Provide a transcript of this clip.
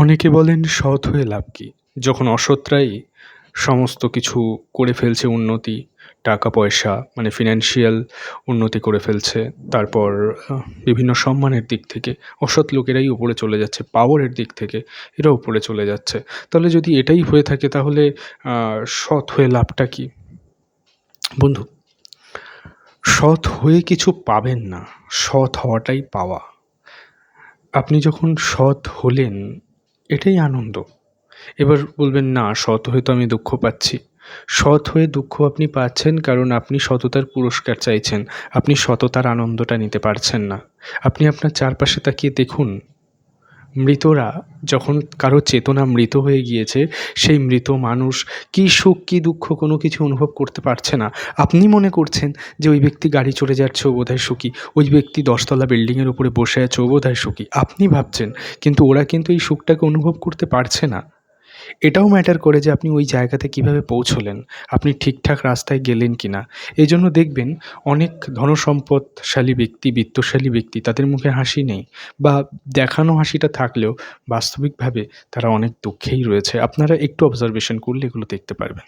অনেকে বলেন সৎ হয়ে লাভ কী? যখন অসৎরাই সমস্ত কিছু করে ফেলছে উন্নতি, টাকা, পয়সা মানে ফিনান্সিয়াল উন্নতি করে ফেলছে, তারপর বিভিন্ন সম্মানের দিক থেকে, অসৎ লোকেরাই উপরে চলে যাচ্ছে, পাওয়ারের দিক থেকে এরা উপরে চলে যাচ্ছে। তাহলে যদি এটাই হয়ে থাকে তাহলে সৎ হয়ে লাভটা কী? বন্ধু, সৎ হয়ে কিছু পাবেন না, সৎ হওয়াটাই পাওয়া। আপনি যখন সৎ হলেন এটাই আনন্দ। এবার বলবেন, না, সৎ হয়ে তো আমি দুঃখ পাচ্ছি। সৎ হয়ে দুঃখ আপনি পাচ্ছেন কারণ আপনি সততার পুরস্কার চাইছেন। আপনি সততার আনন্দটা নিতে পারছেন না। আপনি আপনার চারপাশে তাকিয়ে দেখুন মৃতরা, যখন কারও চেতনা মৃত হয়ে গিয়েছে, সেই মৃত মানুষ কী সুখ, কী দুঃখ কোনো কিছু অনুভব করতে পারছে না। আপনি মনে করছেন যে ওই ব্যক্তি গাড়ি চড়ে যাচ্ছে ও বোধহয় সুখী। ওই ব্যক্তি দশতলা বিল্ডিংয়ের উপরে বসে আছে ও বোধহয় সুখী। আপনি ভাবছেন, কিন্তু ওরা কিন্তু এই সুখটাকে অনুভব করতে পারছে না। এটাও ম্যাটার করে যে আপনি ওই জায়গাতে কীভাবে পৌঁছলেন, আপনি ঠিকঠাক রাস্তায় গেলেন কি না এই জন্য দেখবেন অনেক ধনসম্পদশালী ব্যক্তি, বিত্তশালী ব্যক্তি তাদের মুখে হাসি নেই বা দেখানো হাসিটা থাকলেও বাস্তবিকভাবে তারা অনেক দুঃখেই রয়েছে। আপনারা একটু অবজারভেশন করলে এগুলো দেখতে পারবেন।